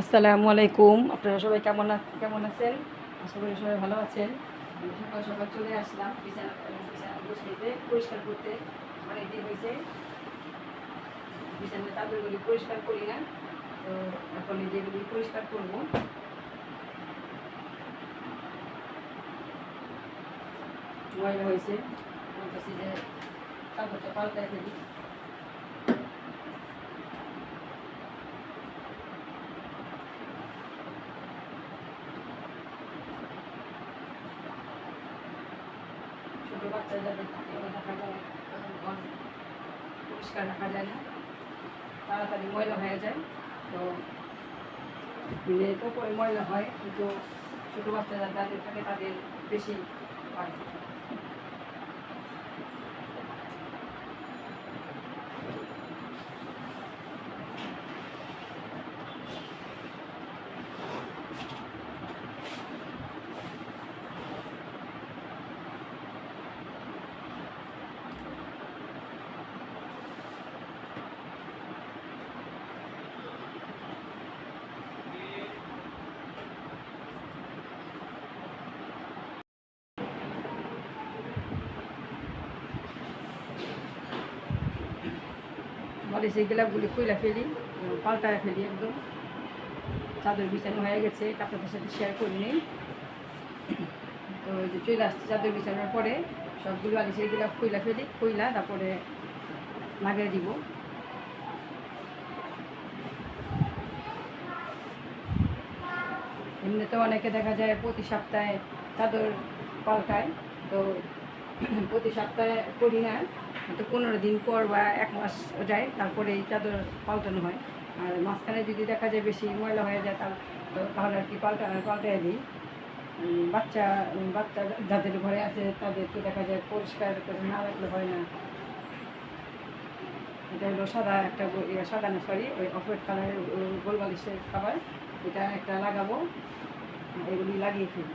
আসসালামু আলাইকুম। আপনারা সবাই কেমন কেমন আছেন? আশা করি সবাই ভালো আছেন। সকাল সকাল চলে আসলাম বিছানা বিছানা পরিষ্কার করতে। অনেক দিন হয়েছে বিছানার চাদরগুলি পরিষ্কার করি না। তো এখন যেগুলি পরিষ্কার করব। ময়লা হয়েছে। বলতেছি যে চাদরটা পাল্টায় ফেলি। ছোটো বাচ্চা যাদের থাকে দেখা যায় পরিষ্কার রাখা যায় না। তাড়াতাড়ি ময়লা হয়ে যায়। তো তো ময়লা হয়, কিন্তু ছোটো বাচ্চা যাদের থাকে তাদের বেশি হয় সেই গোলাপগুলি খুইলা ফেলি পাল্টায় ফেলি একদম। চাদর বিছানো হয়ে গেছে আপনাদের সাথে শেয়ার করিনি তো যে চলে আসছে চাদর বিছানোর পরে, সবগুলো আগে সেইগুলো খুইলা ফেলি খুইলা তারপরে লাগিয়ে দিব। এমনিতে অনেকে দেখা যায় প্রতি সপ্তাহে চাদর পাল্টায়, তো প্রতি সপ্তাহে করি না। তো পনেরো দিন পর বা এক মাস যায়, তারপরে এই চাদর পাল্টানো হয়। আর মাঝখানে যদি দেখা যায় বেশি ময়লা হয়ে যায়, তাহলে আর কি পাল্টা, পাল্টায় দিই। বাচ্চা বাচ্চা যাদের ঘরে আছে তাদেরকে দেখা যায় পরিষ্কার করে না রাখলে হয় না। এটা হলো সাদা একটা সাদা না সরি ওই অফ কালারের গোল বালিশের খাবার। এটা একটা লাগাবো, এগুলি লাগিয়ে ফেলি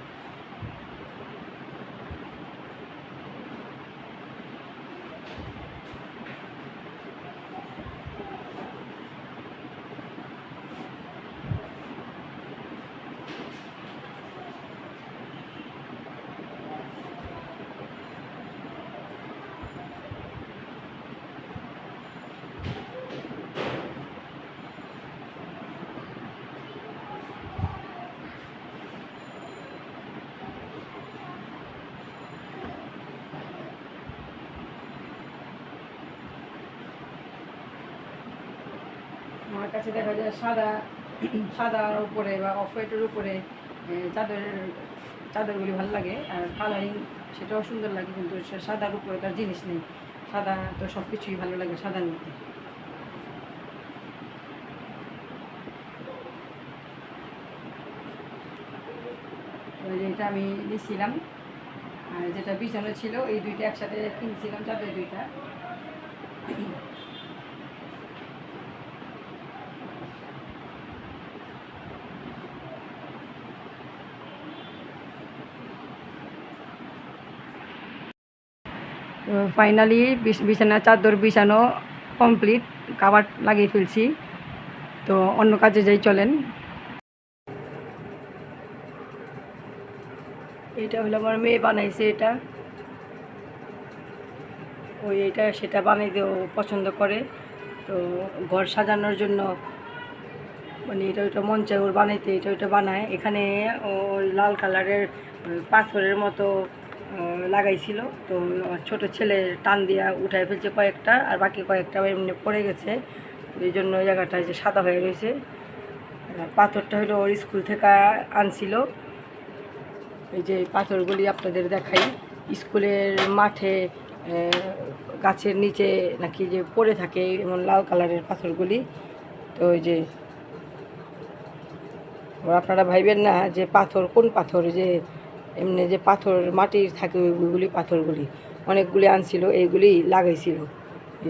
আমার কাছে দেখা যায় সাদা সাদার উপরে বা অফ হোয়াইটের উপরে এ, চাদরের চাদরগুলি ভালো লাগে। আর কালারিং সেটাও সুন্দর লাগে কিন্তু সাদার উপরে তার জিনিস নেই। সাদা তো সব কিছুই ভালো লাগে সাদার মধ্যে। এটা আমি নিয়েছিলাম আর যেটা বিছানো ছিল এই দুইটা একসাথে কিনছিলাম চাদর দুইটা। ফাইনালি বিছানা, চাদর বিছানো কমপ্লিট কাবার লাগিয়ে ফেলছি। তো অন্য কাজে যাই, চলেন। এটা হলো আমার মেয়ে বানাইছে এটা। ওই এটা সেটা বানাইতে ও পছন্দ করে। তো ঘর সাজানোর জন্য মানে এটা ওইটা চায় ওর বানাইতে, এটা ওইটা বানায়। এখানে ও লাল কালারের পাথরের মতো লাগাইছিল। তো আমার ছোটো ছেলে টান দিয়া উঠাই ফেলছে কয়েকটা, আর বাকি কয়েকটা এমনি পড়ে গেছে। এই জন্য ওই জায়গাটা যে সাদা হয়ে রয়েছে। পাথরটা হলো ওর স্কুল থেকে আনছিল। এই যে পাথরগুলি আপনাদের দেখাই। স্কুলের মাঠে গাছের নিচে নাকি যে পড়ে থাকে এমন লাল কালারের পাথরগুলি। তো ওই যে আপনারা ভাইবেন না যে পাথর কোন পাথর যে এমনি যে পাথর, মাটির থাকে ওইগুলি, পাথরগুলি, অনেকগুলি আনছিল, এইগুলি লাগাইছিল।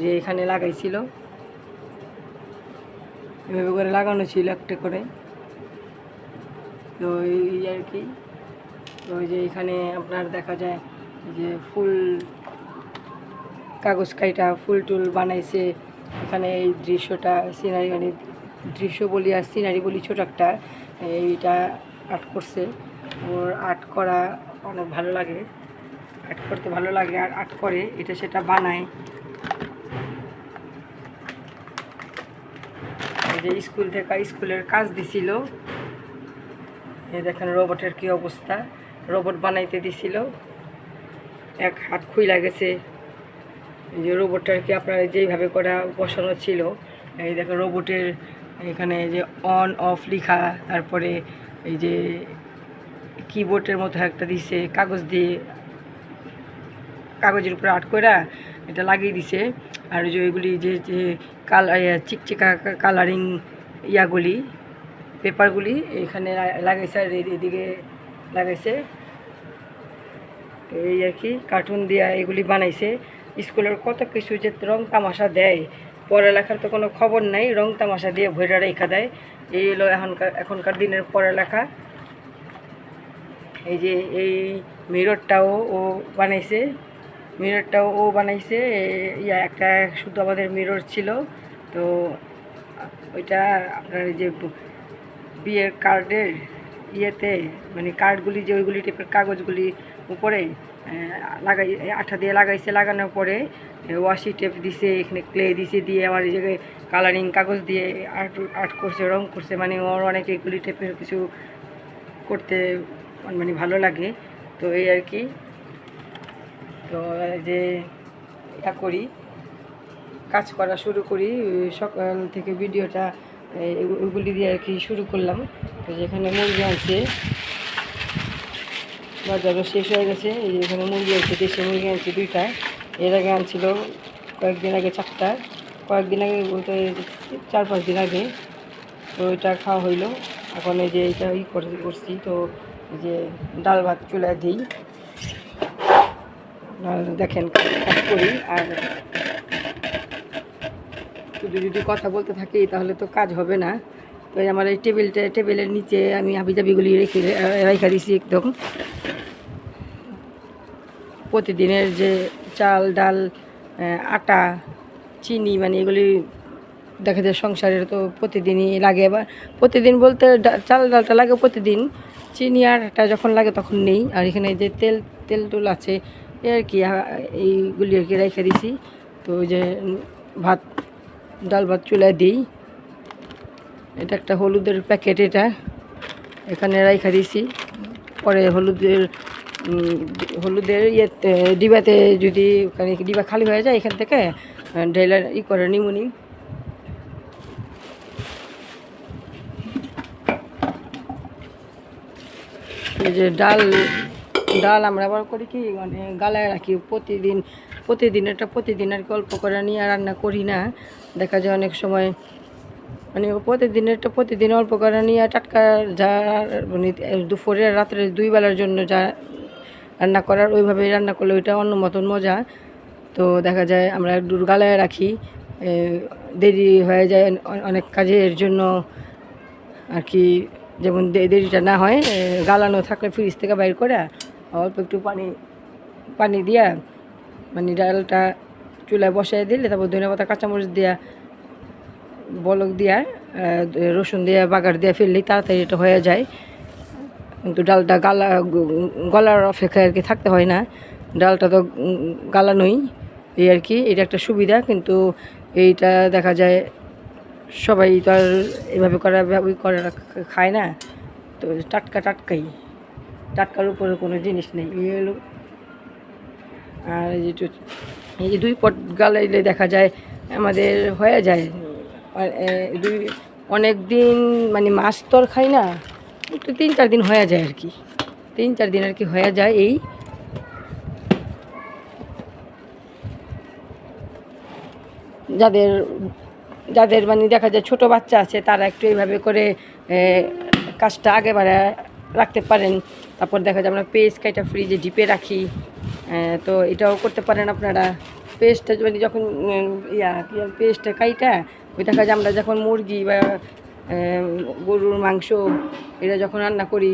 যে এখানে লাগাইছিল। এভাবে করে লাগানো ছিল একটা করে। তো এই আর কি। তো ওই যে এখানে আপনার দেখা যায় যে ফুল কাগজ কাইটা, ফুল টুল বানাইছে। এখানে এই দৃশ্যটা, সিনারি মানে দৃশ্য বলি আর সিনারি বলি ছোট একটা, এইটা আর্ট করছে। ওর আর্ট করা অনেক ভালো লাগে। আর্ট করতে ভালো লাগে আর আর্ট করে, এটা সেটা বানায়। এই যে স্কুল থেকে স্কুলের কাজ দিছিল। এই দেখেন রোবটের কি অবস্থা। রোবট বানাইতে দিছিল। এক হাত খুইলা এই যে রোবটটার কি আপনার যেইভাবে করা বসানো ছিল, এই দেখেন রোবটের এখানে যে অন অফ লেখা, তারপরে এই যে কিবোর্ডের মতো একটা দিছে, কাগজ দিয়ে, কাগজের উপরে আর্ট করা এটা লাগিয়ে দিছে। আর যে ওইগুলি যে যে কালার চিকচিকা কালারিং ইয়াগুলি, পেপারগুলি এখানে লাগাইছে আর এদিকে লাগাইছে। এই আর কি কার্টুন দিয়া এগুলি বানাইছে। স্কুলের কত কিছু যে রং তামাশা দেয়, পড়ালেখার তো কোনো খবর নাই, রং তামাশা দিয়ে ভৈরা রেখা দেয়। এই হলো এখনকার এখনকার দিনের পড়ালেখা। এই যে এই মিররটাও ও বানাইছে। মিররটাও ও বানাইছে। ইয়া, একটা শুধু আমাদের মিরর ছিল। তো ওইটা আপনার যে বিয়ের কার্ডের ইয়েতে মানে কার্ডগুলি যে ওইগুলি টাইপের কাগজগুলি উপরে লাগাই, আঠা দিয়ে লাগাইছে লাগানোর পরে ওয়াশি টেপ দিছে, এখানে ক্লে দিছে, দিয়ে আমার এই জায়গায় কালারিং কাগজ দিয়ে আর্ট আর্ট করছে, রং করছে। মানে ওর অনেক এগুলি টেপের কিছু করতে মানে ভালো লাগে। তো এই আর কি। তো যে ইয়া করি, কাজ করা শুরু করি, সকাল থেকে ভিডিওটা, এই ওইগুলি দিয়ে আর কি শুরু করলাম। তো যেখানে মুরগি আনছে বাজারও শেষ হয়ে গেছে। এই যে এখানে মুরগি আছে, দেশি মুরগি আনছে দুইটা। এর আগে আনছিল কয়েকদিন আগে চারটা। কয়েকদিন আগে বলতে চার পাঁচ দিন আগে। তো ওইটা খাওয়া হইল। এখন এই যে এইটা ই করে করছি। তো যে ডাল ভাত চুলা দিই। দেখেন কাজ করি আর শুধু যদি কথা বলতে থাকি তাহলে তো কাজ হবে না। তো আমার এই টেবিলটা, টেবিলের নিচে আমি হাবিজাবিগুলি রেখে রেখে দিছি একদম। প্রতিদিনের যে চাল, ডাল আটা, চিনি মানে এগুলি দেখা যায় সংসারের তো প্রতিদিনই লাগে। এবার প্রতিদিন বলতে চাল, ডালটা লাগে প্রতিদিন। চিনি আর আটা যখন লাগে তখন নেই। আর এখানে যে তেল তেল টুল আছে এই আর কি এইগুলি আর কি রেখে দিছি। তো ওই যে ভাত, ডাল ভাত চুলায় দিই। এটা একটা হলুদের প্যাকেট এটা। এখানে রাইখা দিছি। পরে হলুদের হলুদের ইয়েতে ডিবাতে যদি ওখানে ডিবা খালি হয়ে যায় এখান থেকে ডেলার ই করে নিমুনি। এই যে ডাল ডাল আমরা আবার করি কি মানে গালায় রাখি। প্রতিদিন প্রতিদিন এটা প্রতিদিন আর কি অল্প করে নিয়ে রান্না করি না। দেখা যায় অনেক সময় মানে প্রতিদিনেরটা প্রতিদিন অল্প করে নিয়ে টাটকা যা মানে দুপুরে রাত্রে দুই বেলার জন্য যা রান্না করার ওইভাবে রান্না করলে ওইটা অন্য মতন মজা। তো দেখা যায় আমরা একটু গালায় রাখি দেরি হয়ে যায় অনেক কাজের জন্য। আর কি যেমন দেরিটা না হয় গালানো থাকলে ফ্রিজ থেকে বাইর করে অল্প একটু পানি পানি দিয়া মানে ডালটা চুলায় বসাই দিলে, তারপর ধনে পাতা, কাঁচামরিচ দিয়া, বলক দিয়া রসুন দিয়া, বাগার দিয়া ফেললেই তাড়াতাড়ি এটা হয়ে যায়। কিন্তু ডালটা গালা, গলার অপেক্ষায় আর কি থাকতে হয় না। ডালটা তো গালানোই, এই আর কি, এটা একটা সুবিধা। কিন্তু এইটা দেখা যায় সবাই তো আর এভাবে করা ওই করে খায় না। তো টাটকা টাটকাই। টাটকার উপরে কোনো জিনিস নেই। এই হলো। আর এই যে এই দুই পট গালাইলে দেখা যায়, আমাদের হয়ে যায়। দুই অনেক দিন মানে মাছ তো আর খাই না। একটু তিন চার দিন হয়ে যায় আর কি। তিন চার দিন আর কি হয়ে যায় এই। যাদের যাদের মানে দেখা যায় ছোট বাচ্চা আছে, তারা একটু এইভাবে করে কাজটা আগে বাড়া রাখতে পারেন। তারপর দেখা যায় আমরা পেস্ট কাইটা ফ্রিজে ডিপে রাখি। তো এটাও করতে পারেন আপনারা। পেস্টটা মানে যখন ইয়া পেস্টটা কাইটা, ওই দেখা যায় আমরা যখন মুরগি বা গরুর মাংস এটা যখন রান্না করি,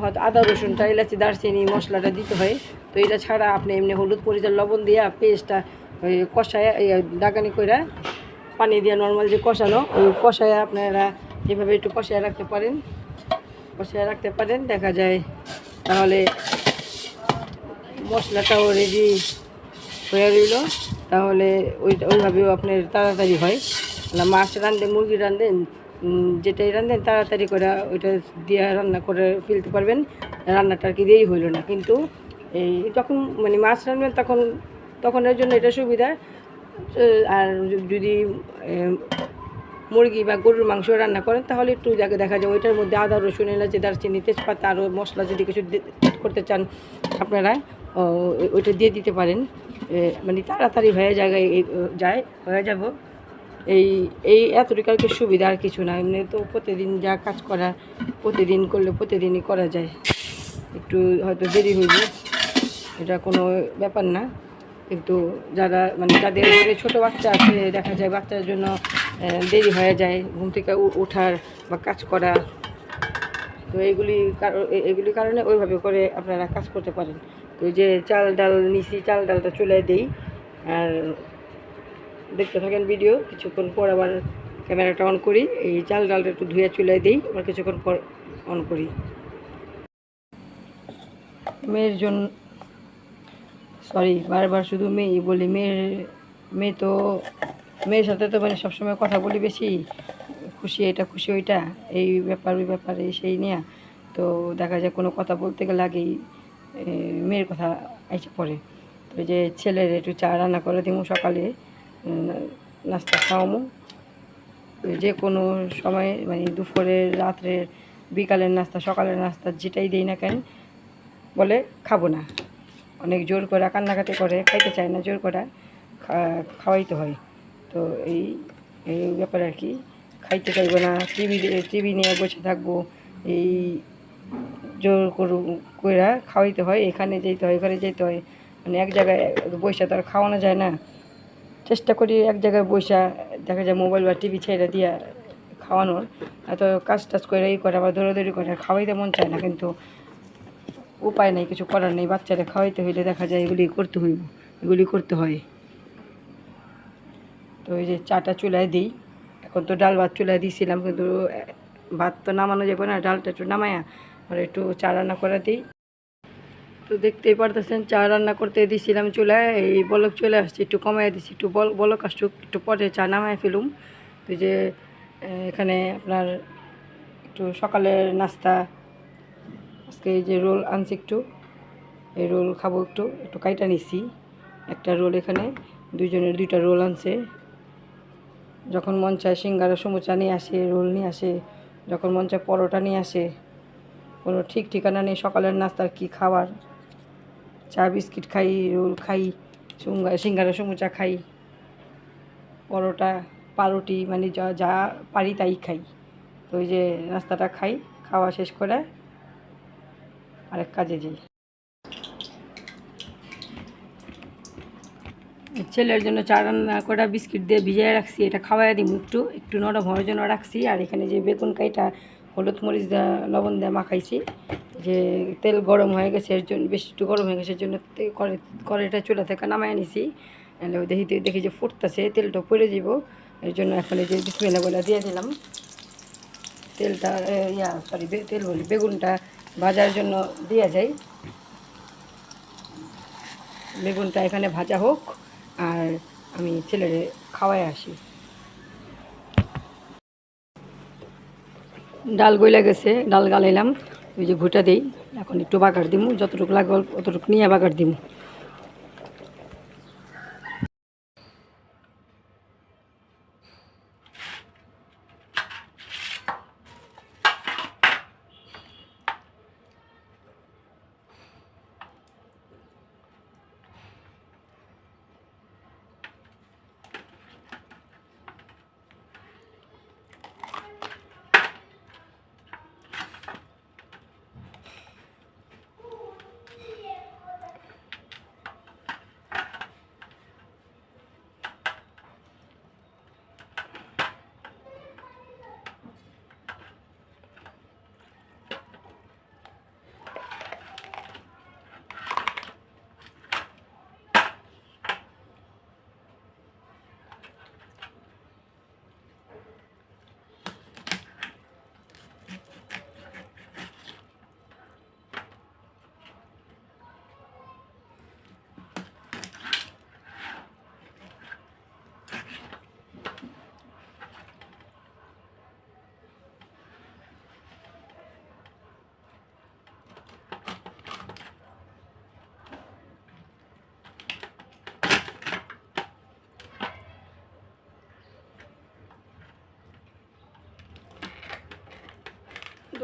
হয়তো আদা রসুনটা এলাচি দারচিনি মশলাটা দিতে হয়। তো এটা ছাড়া আপনি এমনি হলুদ পরিচয় লবণ দিয়া পেস্টটা ওই কষায়, এই দাগানি কইরা পানি দিয়ে নর্মাল যে কষানো, ওই কষায় আপনারা এভাবে একটু কষায় রাখতে পারেন। কষায় রাখতে পারেন, দেখা যায় তাহলে মশলাটাও রেডি হয়ে রইল। তাহলে ওই, ওইভাবেও আপনার তাড়াতাড়ি হয়। মাছ রান্ধেন মুরগি রান্ধেন যেটাই রান্ধেন তাড়াতাড়ি করে ওইটা দিয়ে রান্না করে ফেলতে পারবেন। রান্নাটা আর কি দেরি হইল না। কিন্তু এই যখন মানে মাছ রান্ধবেন তখন তখন এর জন্য এটা সুবিধা। আর যদি মুরগি বা গরুর মাংস রান্না করেন, তাহলে একটু দেখা দেখা যায় ওইটার মধ্যে আদা, রসুন, এলাচি, দারচিনি, তেজপাতা, আরও মশলা যদি কিছু করতে চান, আপনারা ওইটা দিয়ে দিতে পারেন। মানে তাড়াতাড়ি হয়ে এই যায়, হয়ে যাব। এই এই এতটুকু আর সুবিধা, আর কিছু না। এমনি তো প্রতিদিন যা কাজ করা, প্রতিদিন করলে প্রতিদিনই করা যায়। একটু হয়তো দেরি হইবে, এটা কোনো ব্যাপার না। কিন্তু যারা মানে যাদের ঘরে ছোটো বাচ্চা আছে, দেখা যায় বাচ্চার জন্য দেরি হয়ে যায়, ঘুম থেকে ওঠার বা কাজ করা। তো এইগুলি কার- এ- কারণে ওইভাবে করে আপনারা কাজ করতে পারেন। তো যে চাল ডাল নিছি, চাল ডালটা চলে দেই। আর দেখতে থাকেন ভিডিও, কিছুক্ষণ পর আবার ক্যামেরাটা অন করি। এই চাল ডালটা একটু ধুয়ে চলে দিই, আবার কিছুক্ষণ পর অন করি। মেয়ের জন্য সরি বারবার শুধু মেয়েই বলি, মেয়ের, মেয়ে তো, মেয়ের সাথে তো মানে সবসময় কথা বলি বেশি, খুশি এটা, খুশি ওইটা, এই ব্যাপার, ওই ব্যাপার সেই নিয়ে। তো দেখা যায় কোনো কথা বলতে গেলে আগেই মেয়ের কথা এসে পড়ে। তো যে ছেলের একটু চা রান্না করে দিমু সকালে নাস্তা খাওয়ামু। যে কোনো সময় মানে দুপুরের রাত্রের বিকালের নাস্তা, সকালের নাস্তা যেটাই দিই না কেন, বলে খাব না। অনেক জোর করে, কান্নাকাটি করে, খাইতে চায় না, জোর করে খাওয়াইতে হয়। তো এই এই ব্যাপারে আর কি খাইতে চাইব না, টিভি টিভি নিয়ে বসে থাকব, এই জোর করু, কইরা খাওয়াইতে হয়, এখানে যেতে হয় এখানে যেতে হয়। মানে এক জায়গায় বসে তো আর খাওয়ানো যায় না। চেষ্টা করি এক জায়গায় বসা দেখা যায় মোবাইল বা টিভি ছেড়ে দিয়া খাওয়ানোর। এত কাজ টাজ করে এই করে আবার দৌড়াদৌড়ি করে খাওয়াইতে মন চায় না কিন্তু উপায় নেই, কিছু করার নেই, বাচ্চারা খাওয়াইতে হইলে দেখা যায় এগুলি করতে হইব, এগুলি করতে হয়। তো ওই যে চাটা চুলায় দিই, এখন তো ডাল ভাত চুলায় দিয়েছিলাম কিন্তু ভাত তো নামানো যাবে না, ডালটা একটু নামায়া আর একটু চা রান্না করে দিই। তো দেখতেই পারতেছেন, চা রান্না করতে দিয়েছিলাম চুলায়, এই বলক চলে আসছে, একটু কমাই দিছি, একটু বল বলক আসুক, একটু পরে চা নামায় ফেলুম। তো যে এখানে আপনার একটু সকালের নাস্তা আজকে এই যে রোল আনছি একটু, এই রোল খাব একটু একটু কাইটা নিছি। একটা রোল এখানে, দুইজনের দুইটা রোল আনছে। যখন মন চায় সিঙ্গারা, সমুচা নিয়ে আসে, রোল নিয়ে আসে, যখন মন চায় পরোটা নিয়ে আসে, কোনো ঠিক ঠিকানা নেই, সকালের নাস্তার কি খাবার? চা, বিস্কিট খাই, রোল খাই সিঙ্গারা, সমুচা খাই, পরোটা পাউরুটি মানে যা যা পারি তাই খাই। তো ওই যে নাস্তাটা খাই, খাওয়া শেষ করে আরেক কাজে যাই। ছেলের জন্য চা রান্না করা বিস্কিট দিয়ে ভিজিয়ে রাখছি, এটা খাওয়াই দিই একটু। একটু নরম হওয়ার জন্য রাখছি। আর এখানে যে বেগুন কাইটা, হলুদ মরিচ লবণ দিয়ে মাখাইছি, যে তেল গরম হয়ে গেছে, এর জন্য বেশি একটু গরম হয়ে গেছে, এর জন্য কড়াইটা চুলা থেকে নামায় নিছি। দেখি দেখি যে ফুটতেছে, তেলটা পড়ে যাব। এর জন্য এখন এই যে বিসমিল্লা বলে দিয়ে দিলাম। তেলটা ইয়া সরি তেল বলি, বেগুনটা ভাজার জন্য দিয়ে যাই। বেগুনটা এখানে ভাজা হোক, আর আমি ছেলেরে খাওয়াই আসি। ডাল গইলা গেছে, ডাল গালাইলাম। ওই যে ঘুটা দিই, এখন একটু বাগার দিমু, যতটুকু লাগবে অতটুকু নিয়ে বাগার দিমু।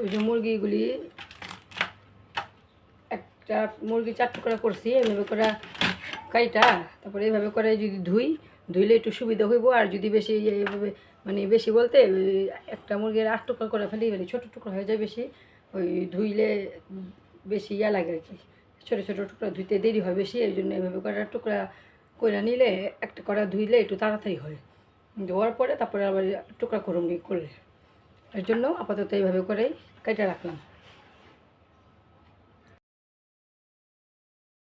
ওই যে মুরগিগুলি একটা মুরগি চার টুকরা করছি, এভাবে করে কাইটা, তারপরে এইভাবে করে যদি ধুই, ধুইলে একটু সুবিধা হইব। আর যদি বেশি এইভাবে মানে বেশি বলতে একটা মুরগির আট টুকরা করে ফেলি মানে ছোটো টুকরা হয়ে যায় বেশি, ওই ধুইলে বেশি ইয়া লাগে আর কি। ছোটো ছোটো টুকরা ধুইতে দেরি হয় বেশি, এই জন্য এভাবে করে টুকরা করে নিলে একটা করা ধুইলে একটু তাড়াতাড়ি হয়। ধোয়ার পরে তারপরে আবার টুকরা করুন করলে। এর জন্য আপাতত এইভাবে করেই কেটে রাখলাম।